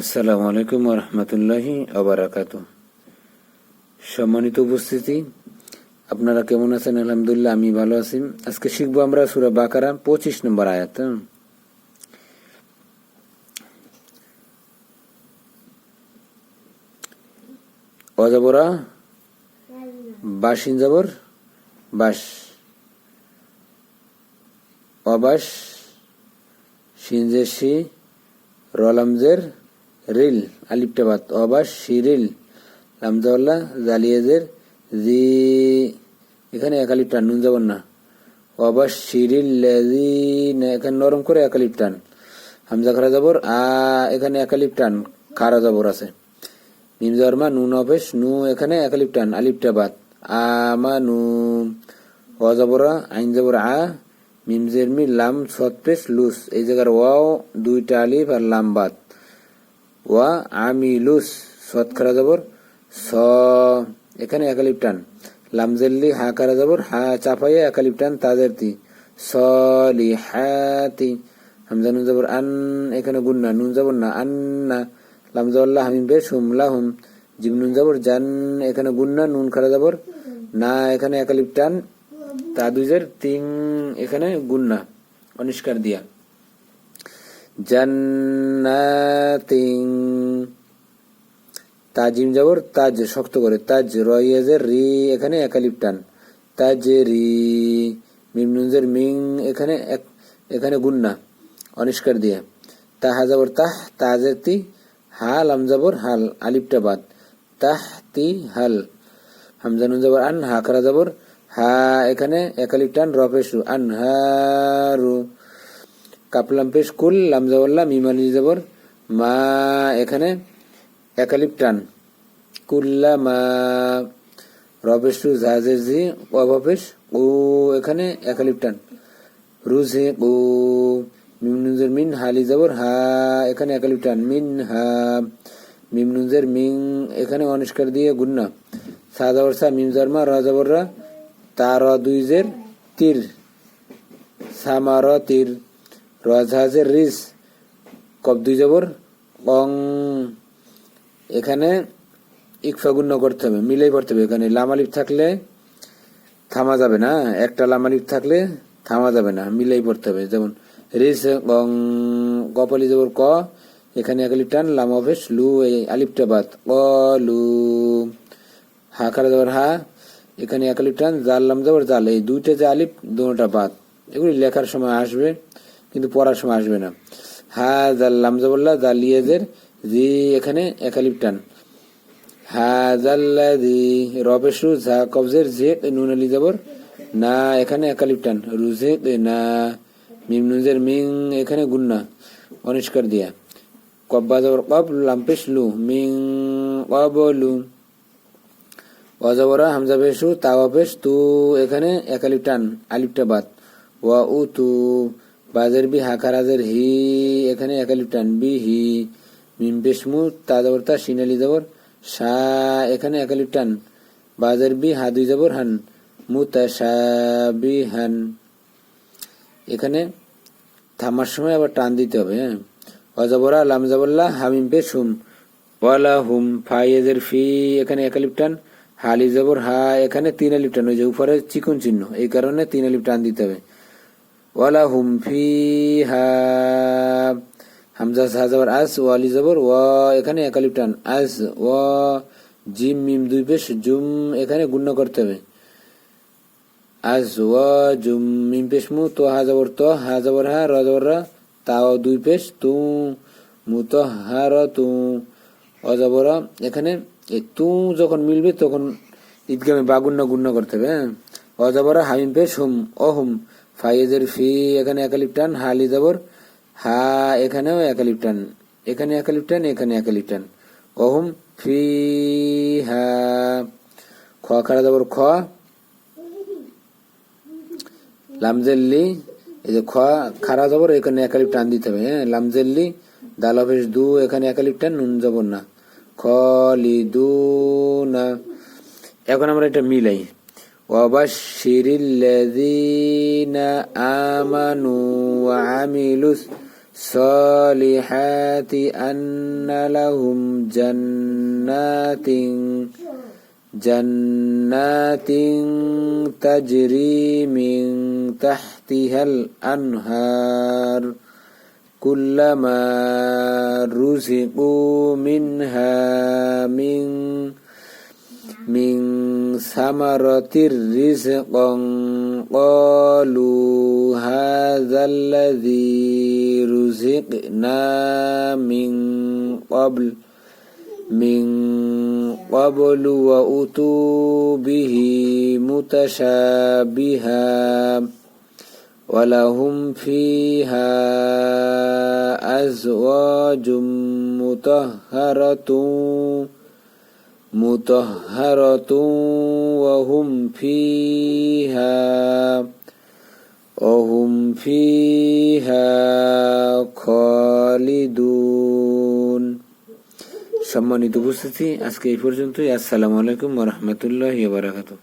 আসসালামু আলাইকুম রহমতুল্লাহি আবরাকাত সম্মানিত উপস্থিতি, আপনারা কেমন আছেন? আলহামদুলিল্লাহ, আমি ভালো আছি। আজকে শিখব আমরা সুরা বাকারা, পঁচিশ নম্বর আয়াত? অজাবরা, বাসিন যাবর বাস। অবাস, সিনজেসি, রলামজের রিল আলিপ্টাবাদ অবাস শিরিল লামজাওয়াল্লা জালিয়াজের, জি, এখানে একালিপ টান, নুন যাবেন না। অবাস শিরিল এখানে নরম করে একালিপ টান। হামজা খারা যাবর আ, এখানে একালিপ টান, খারা যাবর আছে। মিম জর্মা নুন অফেস নু, এখানে একালিপ টান আলিপ্টাবাদ আমা নু। অজাবরা আইন যাবর আ মিমজের মি, লাম সৎপেশ লুস। এই জায়গার ওয়াও, দুইটা আলিফ আর লাম বাদ। ওয়া আমি লুস সৎ খারা যাবর স, এখানে একালিপ টান। লামজেল্লি, হা খারা যাবর হা চাপাইয়া একালিপ টান তাদের তি। সলি হাতি হামজা নুন যাবর আন, এখানে গুন্না নুন যাবর না আন্না লামজাল্লাহ হামিম বেশ, হুম লাহুম। জিম নুন যাবর জান, এখানে গুন্না নুন খারা যাবর না, এখানে একালিপ টান। তা দুইজের তিন, এখানে গুন্না অনিষ্কার দিয়া। জান্নাতিং তাজিম যাবর তাজ, শক্ত করে। তাজ রয়েজের রি, এখানে একালিপ টান। তাজ রি মিমনুজের মিং, এখানে এক- এখানে গুন্না অনিষ্কার দিয়ে। তাহা যাবর তাহ, তাজের তি, হাল, আম যাবর হাল আলিপটা বাদ। তাহ, তি, হাল। হামজানুন যাবর আন হা খারা যাবর হা, এখানে একালিপ টান রফেসু আন হারু কাপলাম পেশ কুল লামজাওয়াল্লা মিমালি যাবর মা এখানে একালিপ টান। কুল্লা মা, রবেশু জাহাজের জি অভাবেশ ও এখানে একালিপ টান। রুজে ও মিমনুজের মিন হালি যাবর হা এখানে একালিপ টান। মিন, হা মিমনুজের মিং, এখানে অনিষ্কার দিয়ে গুন্না। সা সা, মিম জারমা র যাবর রা তার। দুইজের তীর সামার তীর। রাজহাজের রিস কব দুই জবর অং এখানে ইকফা গুণ্য করতে হবে, মিলেই পড়তে হবে। এখানে লামালিপ থাকলে থামা যাবে না, একটা লামালিপ থাকলে থামা যাবে না, মিলেই পড়তে হবে। যেমন রিস অং কপালি জবর ক, এখানে এক আলিপ টান, লাম অফেস লু, এই আলিপটা বাদ, ক, লু, হা খারা যাবার হা, এখানে এক আলিপ টান, জাল, লাম যাবার জাল, এই দুইটা যে আলিপ দুটা বাদ, এগুলি লেখার সময় আসবে। কিন্তু পড়ার সময় আসবে না। হা জাল লাম যাবল্লা জাল লিয়েজের জি এখানে এক আলিপ টান। হা জাল্লা দি রবেশু ঝা কবজের জে নুন আলি যাবর না, এখানে এক আলিপ টান। রুজে না, মিম নুজের মিং এখানে গুন্না, অনিষ্কার দিয়া। কব্বা যাবর কব লাম্পেশ লু, মিং কব লু। অজবরা হামজা পেশু তাওয়া পেশ তু, এখানে একালিপ টান, আলিপটা বাদ। ওয়া উ তু বাজের বি হাকারাজের হি, এখানে একালিপ টান বি, হি, মিম পেশ মু তা তা সিনালি যাবর সা, এখানে একালিপ টান বাজের বি হা দুই যাবর হান বি হান। এখানে থামার সময় আবার টান দিতে হবে হ্যাঁ। অজবরা লাম জাবল্লা হামিম পেশ হুম ওয়ালা হুম ফাইয়েজের ফি, এখানে একালিপ টান হালি জবর হা, এখানে তিন আলিপ টান ওই যে উপরে চিকন চিহ্ন, এই কারণে তিন আলিপ টান দিতে হবে। ওয়ালা হুম ফি হা হামজা সা জবর আস ওয়ালি জবর ওয়া এখানে একালিপ টান আস ওয়া জিম, মিম দুই পেশ, জুম এখানে গুণ্য করতে হবে। আজ ওয়া জুম, মিম পেশ মু, তো, হা জবর, তো, হা জবর, হা, র জবর তাও দুই পেশ, তু, মু, তো, হা, র, তু অজবর এখানে তু যখন মিলবে তখন ঈদগামে বাগুন্য গুণ্য করতে হবে হ্যাঁ। অজবর হামিম পেশ, হুম ও হুম ফাইজের ফি, এখানে একালিপ টান, হালি জবর, হা, এখানেও একালিপ টান, এখানে একালিপ টান, এখানে একালিপ টান। অহুম ফি, হা, খ, খারা জবর, খ। লামজেল্লি এই যে খ, খারা জবর, এখানে একালিপ টান দিতে হবে হ্যাঁ? লামজেল্লি দাল অফিস দু, এখানে একালিপ টান, নুন জবর না। খলিদু না। এখন আমরা এটা মিলাই। وبشر الذين آمنوا وعملوا الصالحات أن لهم جنات جنات تجري من تحتها الأنهار كلما رزقوا منها من من ثمرة رزقا قالوا هذا الذي رزقنا من قبل من قبل وأتوا به متشابها ولهم فيها أزواج مطهرة. مطهرة وهم فيها وهم فيها خالدون সম্মানিত উপস্থিতি আজকে এই পর্যন্তই আসসালামু আলাইকুম রহমতুল্লাহ বারাকাতু